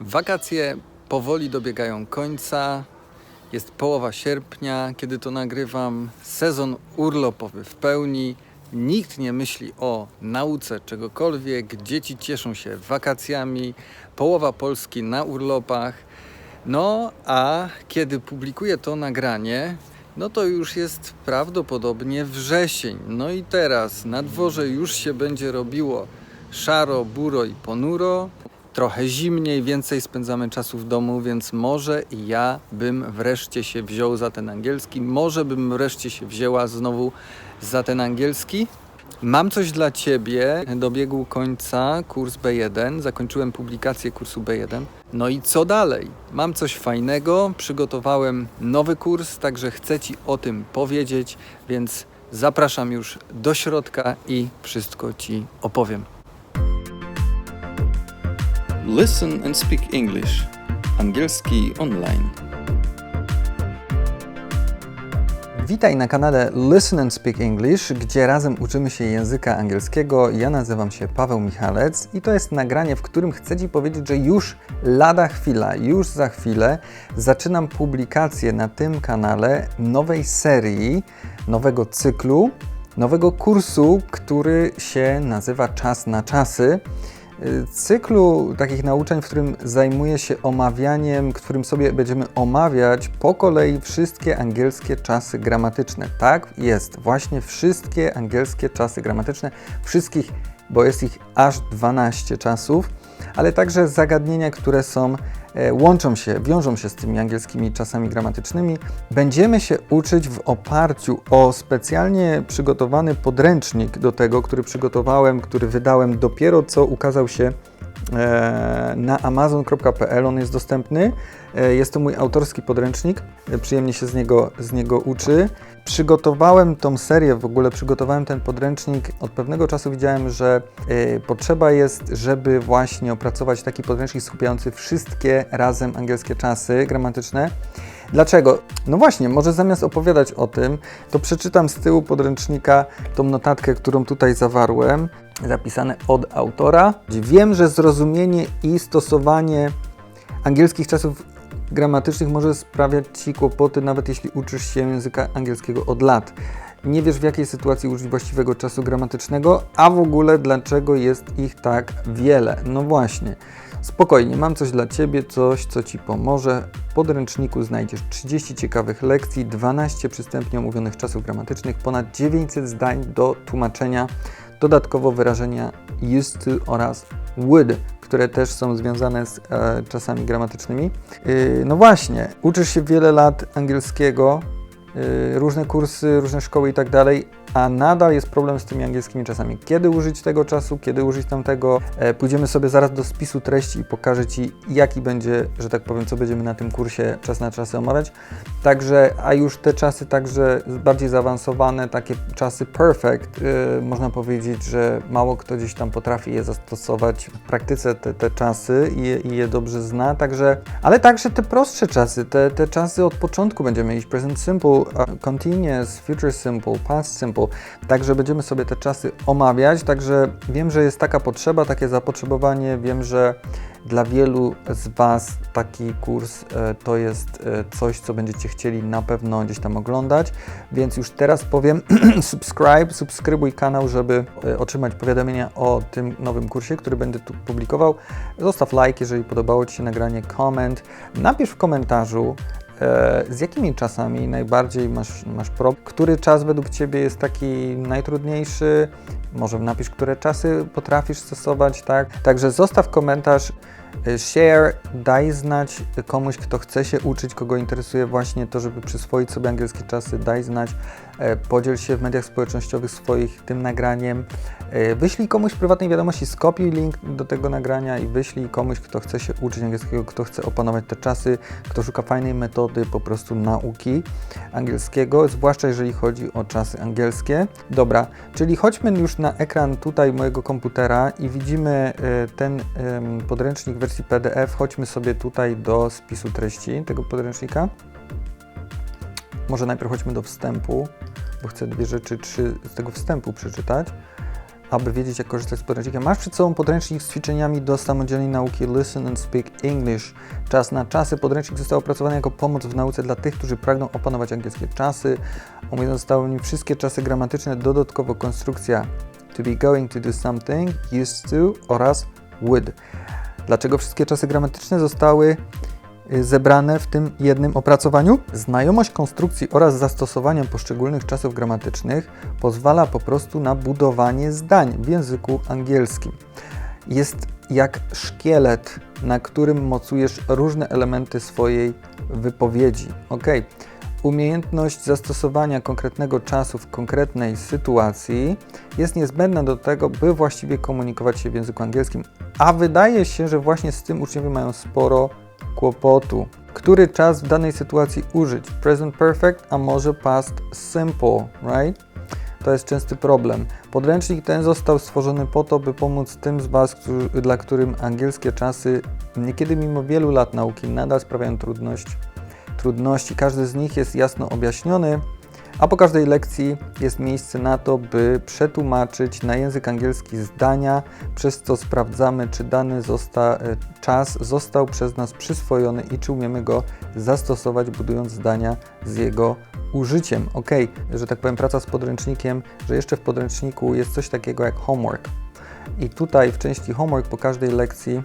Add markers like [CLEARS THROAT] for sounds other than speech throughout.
Wakacje powoli dobiegają końca. Jest połowa sierpnia, kiedy to nagrywam. Sezon urlopowy w pełni. Nikt nie myśli o nauce czegokolwiek. Dzieci cieszą się wakacjami. Połowa Polski na urlopach. No, a kiedy publikuję to nagranie, no to już jest prawdopodobnie wrzesień. No i teraz na dworze już się będzie robiło szaro, buro i ponuro. Trochę zimniej, więcej spędzamy czasu w domu, więc może ja bym wreszcie się wziął za ten angielski. Może bym wreszcie się wzięła znowu za ten angielski. Mam coś dla Ciebie. Dobiegł końca kurs B1. Zakończyłem publikację kursu B1. No i co dalej? Mam coś fajnego. Przygotowałem nowy kurs, także chcę Ci o tym powiedzieć, więc zapraszam już do środka i wszystko Ci opowiem. Listen and speak English. Angielski online. Witaj na kanale Listen and Speak English, gdzie razem uczymy się języka angielskiego. Ja nazywam się Paweł Michalec i to jest nagranie, w którym chcę Ci powiedzieć, że już lada chwila, już za chwilę zaczynam publikację na tym kanale nowej serii, nowego cyklu, nowego kursu, który się nazywa Czas na czasy cyklu takich nauczeń, w którym zajmuję się omawianiem, którym sobie będziemy omawiać po kolei wszystkie angielskie czasy gramatyczne. Tak, jest, właśnie wszystkie angielskie czasy gramatyczne, wszystkich, bo jest ich aż 12 czasów, ale także zagadnienia, które są łączą się, wiążą się z tymi angielskimi czasami gramatycznymi. Będziemy się uczyć w oparciu o specjalnie przygotowany podręcznik do tego, który przygotowałem, który wydałem dopiero co ukazał się e, na amazon.pl. On jest dostępny. E, jest to mój autorski podręcznik. Przyjemnie się z niego, z niego uczy. Przygotowałem tą serię, w ogóle przygotowałem ten podręcznik. Od pewnego czasu widziałem, że potrzeba jest, żeby właśnie opracować taki podręcznik skupiający wszystkie razem angielskie czasy gramatyczne. Dlaczego? No właśnie, może zamiast opowiadać o tym, to przeczytam z tyłu podręcznika tą notatkę, którą tutaj zawarłem, zapisane od autora. Wiem, że zrozumienie i stosowanie angielskich czasów gramatycznych może sprawiać Ci kłopoty, nawet jeśli uczysz się języka angielskiego od lat. Nie wiesz, w jakiej sytuacji użyć właściwego czasu gramatycznego, a w ogóle dlaczego jest ich tak wiele. No właśnie. Spokojnie, mam coś dla Ciebie, coś, co Ci pomoże. W podręczniku znajdziesz 30 ciekawych lekcji, 12 przystępnie omówionych czasów gramatycznych, ponad 900 zdań do tłumaczenia, dodatkowo wyrażenia used to oraz would, które też są związane z e, czasami gramatycznymi. Yy, no właśnie, uczysz się wiele lat angielskiego, yy, różne kursy, różne szkoły i tak dalej, a nadal jest problem z tymi angielskimi czasami. Kiedy użyć tego czasu, kiedy użyć tamtego. E, pójdziemy sobie zaraz do spisu treści i pokażę Ci, jaki będzie, że tak powiem, co będziemy na tym kursie czas na czasy omawiać. Także, a już te czasy także bardziej zaawansowane, takie czasy perfect, e, można powiedzieć, że mało kto gdzieś tam potrafi je zastosować w praktyce, te, te czasy i je, i je dobrze zna, także, ale także te prostsze czasy, te, te czasy od początku będziemy iść, present simple, continuous, future simple, past simple, Także będziemy sobie te czasy omawiać. Także wiem, że jest taka potrzeba, takie zapotrzebowanie. Wiem, że dla wielu z Was taki kurs e, to jest e, coś, co będziecie chcieli na pewno gdzieś tam oglądać. Więc już teraz powiem [CLEARS THROAT] subscribe, subskrybuj kanał, żeby e, otrzymać powiadomienia o tym nowym kursie, który będę tu publikował. Zostaw like, jeżeli podobało Ci się nagranie, koment. Napisz w komentarzu, z jakimi czasami najbardziej masz, masz problem? Który czas według Ciebie jest taki najtrudniejszy? Może napisz, które czasy potrafisz stosować, tak? Także zostaw komentarz. Y, share, daj znać komuś, kto chce się uczyć, kogo interesuje właśnie to, żeby przyswoić sobie angielskie czasy, daj znać, e, podziel się w mediach społecznościowych swoich tym nagraniem, e, wyślij komuś prywatnej wiadomości, skopiuj link do tego nagrania i wyślij komuś, kto chce się uczyć angielskiego, kto chce opanować te czasy, kto szuka fajnej metody po prostu nauki angielskiego, zwłaszcza jeżeli chodzi o czasy angielskie. Dobra, czyli chodźmy już na ekran tutaj mojego komputera i widzimy e, ten podręcznik w wersji PDF. Chodźmy sobie tutaj do spisu treści tego podręcznika. Może najpierw chodźmy do wstępu, bo chcę dwie rzeczy, trzy z tego wstępu przeczytać. Aby wiedzieć, jak korzystać z podręcznika. Masz przed sobą podręcznik z ćwiczeniami do samodzielnej nauki Listen and Speak English. Czas na czasy. Podręcznik został opracowany jako pomoc w nauce dla tych, którzy pragną opanować angielskie czasy. Omówione zostały w nim wszystkie czasy gramatyczne, dodatkowo konstrukcja to be going to do something, used to oraz would. Dlaczego wszystkie czasy gramatyczne zostały zebrane w tym jednym opracowaniu? Znajomość konstrukcji oraz zastosowania poszczególnych czasów gramatycznych pozwala po prostu na budowanie zdań w języku angielskim. Jest jak szkielet, na którym mocujesz różne elementy swojej wypowiedzi. Ok. Umiejętność zastosowania konkretnego czasu w konkretnej sytuacji jest niezbędna do tego, by właściwie komunikować się w języku angielskim, a wydaje się, że właśnie z tym uczniowie mają sporo kłopotu. Który czas w danej sytuacji użyć? Present perfect, a może past simple, right? To jest częsty problem. Podręcznik ten został stworzony po to, by pomóc tym z Was, którzy, dla którym angielskie czasy niekiedy mimo wielu lat nauki nadal sprawiają trudność trudności. Każdy z nich jest jasno objaśniony, a po każdej lekcji jest miejsce na to, by przetłumaczyć na język angielski zdania, przez co sprawdzamy, czy dany zosta, e, czas został przez nas przyswojony i czy umiemy go zastosować, budując zdania z jego użyciem. Ok, że tak powiem, praca z podręcznikiem, że jeszcze w podręczniku jest coś takiego jak homework. I tutaj w części homework po każdej lekcji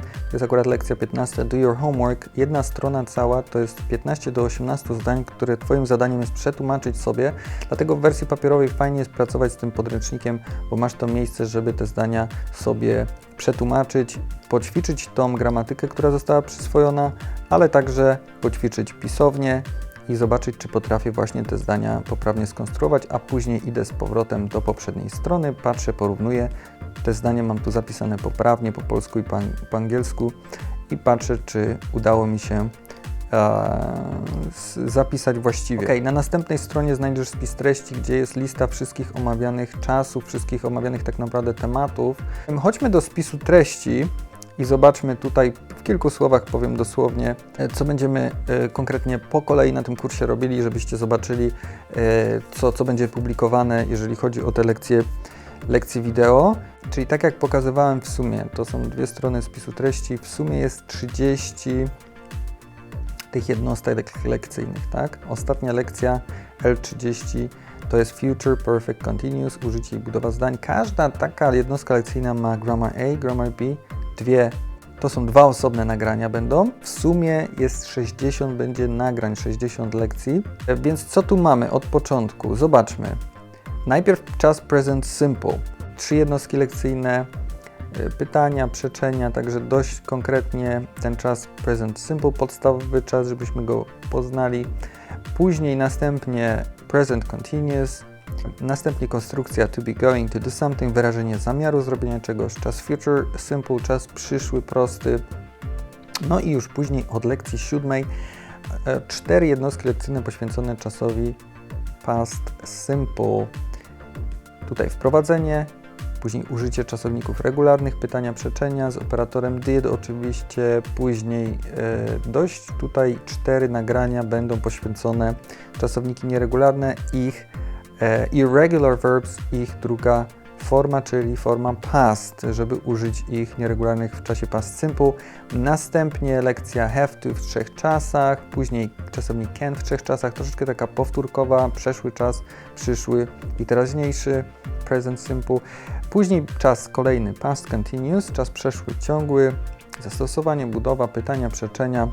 to jest akurat lekcja 15. Do your homework. Jedna strona cała to jest 15 do 18 zdań, które Twoim zadaniem jest przetłumaczyć sobie. Dlatego w wersji papierowej fajnie jest pracować z tym podręcznikiem, bo masz to miejsce, żeby te zdania sobie przetłumaczyć, poćwiczyć tą gramatykę, która została przyswojona, ale także poćwiczyć pisownie i zobaczyć, czy potrafię właśnie te zdania poprawnie skonstruować, a później idę z powrotem do poprzedniej strony, patrzę, porównuję, te zdania mam tu zapisane poprawnie po polsku i po, po angielsku i patrzę, czy udało mi się e, zapisać właściwie. Ok, na następnej stronie znajdziesz spis treści, gdzie jest lista wszystkich omawianych czasów, wszystkich omawianych tak naprawdę tematów. Chodźmy do spisu treści i zobaczmy tutaj w kilku słowach powiem dosłownie, e, co będziemy e, konkretnie po kolei na tym kursie robili, żebyście zobaczyli, co, co będzie publikowane, jeżeli chodzi o te lekcje, lekcje wideo. Czyli tak jak pokazywałem w sumie, to są dwie strony spisu treści, w sumie jest 30 tych jednostek lekcyjnych, tak? Ostatnia lekcja L30 to jest Future Perfect Continuous, użycie i budowa zdań. Każda taka jednostka lekcyjna ma Grammar A, Grammar B, dwie. To są dwa osobne nagrania będą. W sumie jest 60, będzie nagrań, 60 lekcji. Więc co tu mamy od początku? Zobaczmy. Najpierw czas present simple trzy jednostki lekcyjne, y, pytania, przeczenia, także dość konkretnie ten czas present simple, podstawowy czas, żebyśmy go poznali. Później następnie present continuous, następnie konstrukcja to be going to do something, wyrażenie zamiaru zrobienia czegoś, czas future simple, czas przyszły, prosty. No i już później od lekcji siódmej e, cztery jednostki lekcyjne poświęcone czasowi past simple. Tutaj wprowadzenie, później użycie czasowników regularnych, pytania przeczenia. Z operatorem did oczywiście, później e, dość. Tutaj cztery nagrania będą poświęcone. Czasowniki nieregularne, ich e, irregular verbs, ich druga forma, czyli forma past, żeby użyć ich nieregularnych w czasie past simple. Następnie lekcja have to w trzech czasach, później czasownik can w trzech czasach, troszeczkę taka powtórkowa, przeszły czas, przyszły i teraźniejszy, present simple. Później czas kolejny past continuous, czas przeszły ciągły, zastosowanie, budowa, pytania, przeczenia.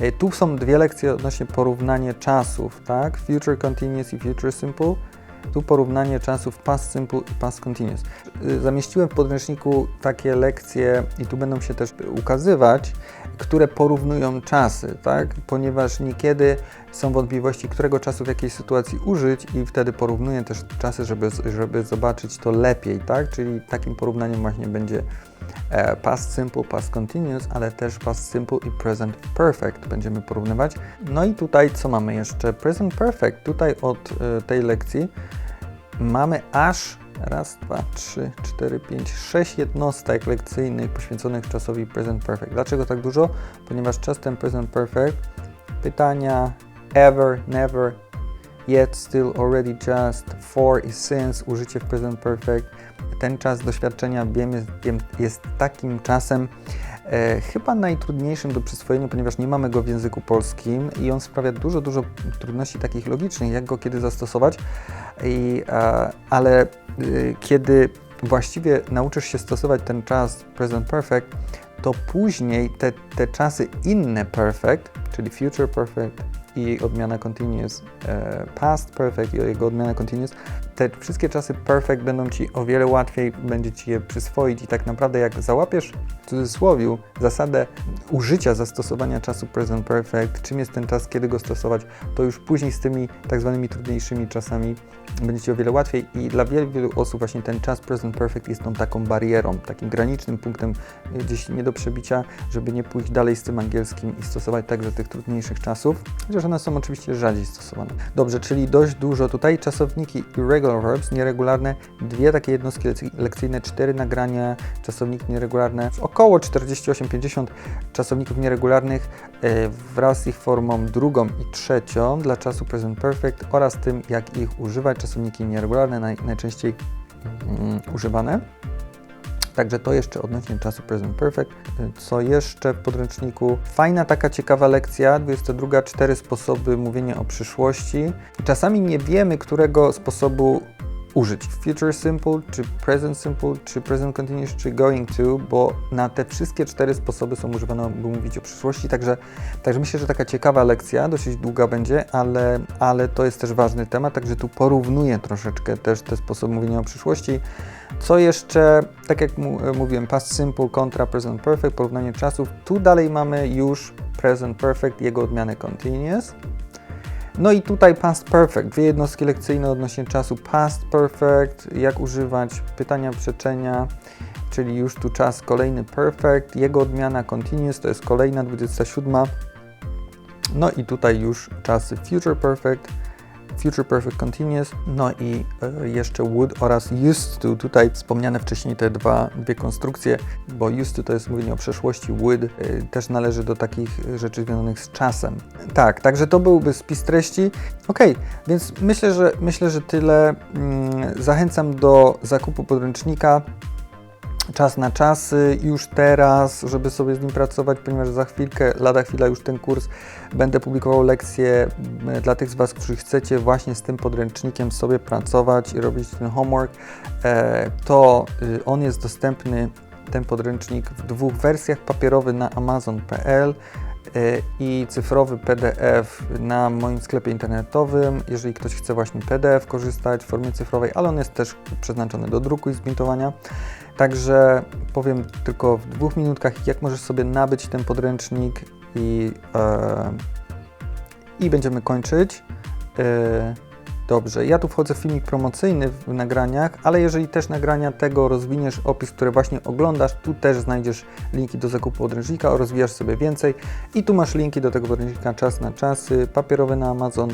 E, tu są dwie lekcje odnośnie porównania czasów, tak? Future continuous i future simple. Tu porównanie czasów past simple i past continuous. Y, zamieściłem w podręczniku takie lekcje i tu będą się też ukazywać, które porównują czasy, tak? Ponieważ niekiedy są wątpliwości, którego czasu w jakiej sytuacji użyć i wtedy porównuję też czasy, żeby, żeby zobaczyć to lepiej, tak? Czyli takim porównaniem właśnie będzie past simple, past continuous, ale też past simple i present perfect będziemy porównywać. No i tutaj co mamy jeszcze? Present perfect. Tutaj od e, tej lekcji mamy aż raz, dwa, trzy, cztery, pięć, sześć jednostek lekcyjnych poświęconych czasowi present perfect. Dlaczego tak dużo? Ponieważ czas ten present perfect, pytania ever, never, yet, still, already, just, for i since, użycie w present perfect, ten czas doświadczenia wiem, jest, wiem, jest takim czasem e, chyba najtrudniejszym do przyswojenia, ponieważ nie mamy go w języku polskim i on sprawia dużo, dużo trudności takich logicznych, jak go kiedy zastosować, I, e, ale e, kiedy właściwie nauczysz się stosować ten czas present perfect, to później te, te czasy inne perfect, czyli future perfect i odmiana continuous, e, past perfect i jego odmiana continuous, te wszystkie czasy perfect będą Ci o wiele łatwiej, będzie Ci je przyswoić i tak naprawdę jak załapiesz w cudzysłowie zasadę użycia, zastosowania czasu present perfect, czym jest ten czas, kiedy go stosować, to już później z tymi tak zwanymi trudniejszymi czasami będzie Ci o wiele łatwiej i dla wielu, wielu osób właśnie ten czas present perfect jest tą taką barierą, takim granicznym punktem gdzieś nie do przebicia, żeby nie pójść dalej z tym angielskim i stosować także tych trudniejszych czasów, chociaż one są oczywiście rzadziej stosowane. Dobrze, czyli dość dużo tutaj czasowniki irregular verbs, nieregularne, dwie takie jednostki lekcyjne, cztery nagrania, czasowniki nieregularne, około 48-50 czasowników nieregularnych e, wraz z ich formą drugą i trzecią dla czasu present perfect oraz tym, jak ich używać czasowniki nieregularne, naj, najczęściej mm, używane. Także to jeszcze odnośnie czasu present perfect. Co jeszcze w podręczniku? Fajna taka ciekawa lekcja, 22, cztery sposoby mówienia o przyszłości. Czasami nie wiemy, którego sposobu użyć. Future simple, czy present simple, czy present continuous, czy going to, bo na te wszystkie cztery sposoby są używane, by mówić o przyszłości, także, także myślę, że taka ciekawa lekcja, dosyć długa będzie, ale, ale to jest też ważny temat, także tu porównuję troszeczkę też te sposoby mówienia o przyszłości. Co jeszcze, tak jak mówiłem, past simple kontra present perfect, porównanie czasów, tu dalej mamy już present perfect, jego odmianę continuous. No i tutaj past perfect, dwie jednostki lekcyjne odnośnie czasu. Past perfect, jak używać pytania przeczenia, czyli już tu czas kolejny perfect, jego odmiana continuous to jest kolejna 27. No i tutaj już czasy future perfect, Future Perfect Continuous, no i e, jeszcze would oraz used to. Tutaj wspomniane wcześniej te dwa, dwie konstrukcje, bo used to to jest mówienie o przeszłości, would e, też należy do takich rzeczy związanych z czasem. Tak, także to byłby spis treści. Ok, więc myślę, że myślę, że tyle. Mm, zachęcam do zakupu podręcznika czas na czasy już teraz, żeby sobie z nim pracować, ponieważ za chwilkę, lada chwila już ten kurs będę publikował lekcje dla tych z Was, którzy chcecie właśnie z tym podręcznikiem sobie pracować i robić ten homework. E, to y, on jest dostępny, ten podręcznik w dwóch wersjach, papierowy na amazon.pl e, i cyfrowy PDF na moim sklepie internetowym, jeżeli ktoś chce właśnie PDF korzystać w formie cyfrowej, ale on jest też przeznaczony do druku i zbintowania. Także powiem tylko w dwóch minutkach, jak możesz sobie nabyć ten podręcznik i, e, i będziemy kończyć. E, dobrze, ja tu wchodzę w filmik promocyjny w nagraniach, ale jeżeli też nagrania tego rozwiniesz opis, który właśnie oglądasz, tu też znajdziesz linki do zakupu podręcznika, rozwijasz sobie więcej i tu masz linki do tego podręcznika czas na czasy, papierowy na Amazon,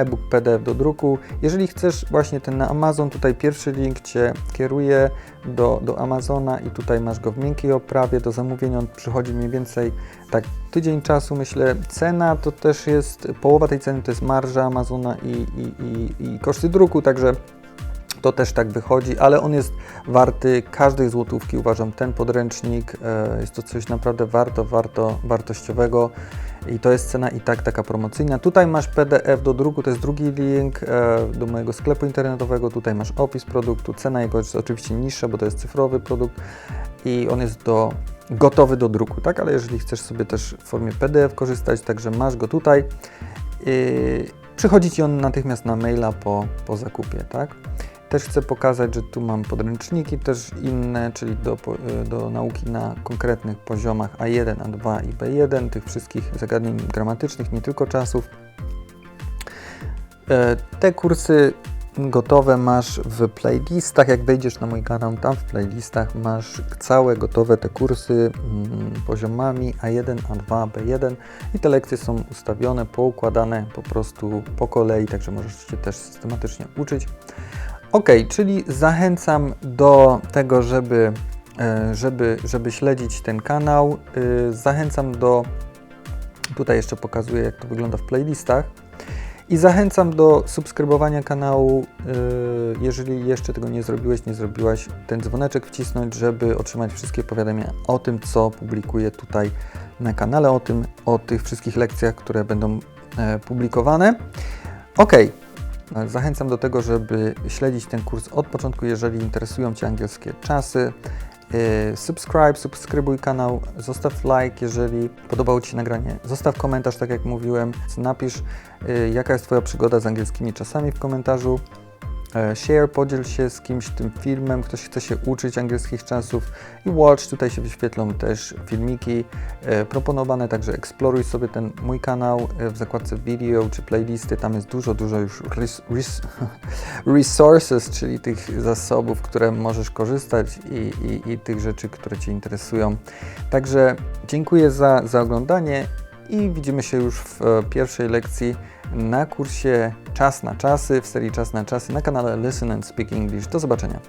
e-book PDF do druku. Jeżeli chcesz właśnie ten na Amazon, tutaj pierwszy link Cię kieruje do, do Amazona i tutaj masz go w miękkiej oprawie. Do zamówienia on przychodzi mniej więcej tak tydzień czasu, myślę. Cena to też jest, połowa tej ceny to jest marża Amazona i, i, i, i koszty druku, także to też tak wychodzi, ale on jest warty każdej złotówki. Uważam, ten podręcznik e, jest to coś naprawdę warto, warto, wartościowego i to jest cena i tak taka promocyjna. Tutaj masz PDF do druku, to jest drugi link e, do mojego sklepu internetowego. Tutaj masz opis produktu, cena jego jest oczywiście niższa, bo to jest cyfrowy produkt i on jest do, gotowy do druku, tak? Ale jeżeli chcesz sobie też w formie PDF korzystać, także masz go tutaj. przychodzi Ci on natychmiast na maila po, po zakupie, tak? Też chcę pokazać, że tu mam podręczniki też inne, czyli do, do nauki na konkretnych poziomach A1, A2 i B1, tych wszystkich zagadnień gramatycznych, nie tylko czasów. E, te kursy gotowe masz w playlistach. Jak wejdziesz na mój kanał, tam w playlistach masz całe gotowe te kursy mm, poziomami A1, A2, B1 i te lekcje są ustawione, poukładane po prostu po kolei, także możesz się też systematycznie uczyć. Ok, czyli zachęcam do tego, żeby, e, żeby, żeby śledzić ten kanał. E, zachęcam do, tutaj jeszcze pokazuję jak to wygląda w playlistach. I zachęcam do subskrybowania kanału, yy, jeżeli jeszcze tego nie zrobiłeś, nie zrobiłaś, ten dzwoneczek wcisnąć, żeby otrzymać wszystkie powiadomienia o tym, co publikuję tutaj na kanale, o tym, o tych wszystkich lekcjach, które będą e, publikowane. Ok, zachęcam do tego, żeby śledzić ten kurs od początku, jeżeli interesują Cię angielskie czasy. E, Subscribe, subskrybuj kanał, zostaw like, jeżeli podobało Ci się nagranie. Zostaw komentarz, tak jak mówiłem. Napisz, e, jaka jest Twoja przygoda z angielskimi czasami w komentarzu. E, Share, podziel się z kimś tym filmem, ktoś chce się uczyć angielskich czasów. I watch, tutaj się wyświetlą też filmiki e, proponowane, także eksploruj sobie ten mój kanał e, w zakładce video czy playlisty, tam jest dużo, dużo już res, res, [LAUGHS] resources, czyli tych zasobów, które możesz korzystać i, i, i tych rzeczy, które Cię interesują. Także dziękuję za, za oglądanie i widzimy się już w pierwszej lekcji na kursie Czas na czasy, w serii Czas na czasy na kanale Listen and Speak English. Do zobaczenia.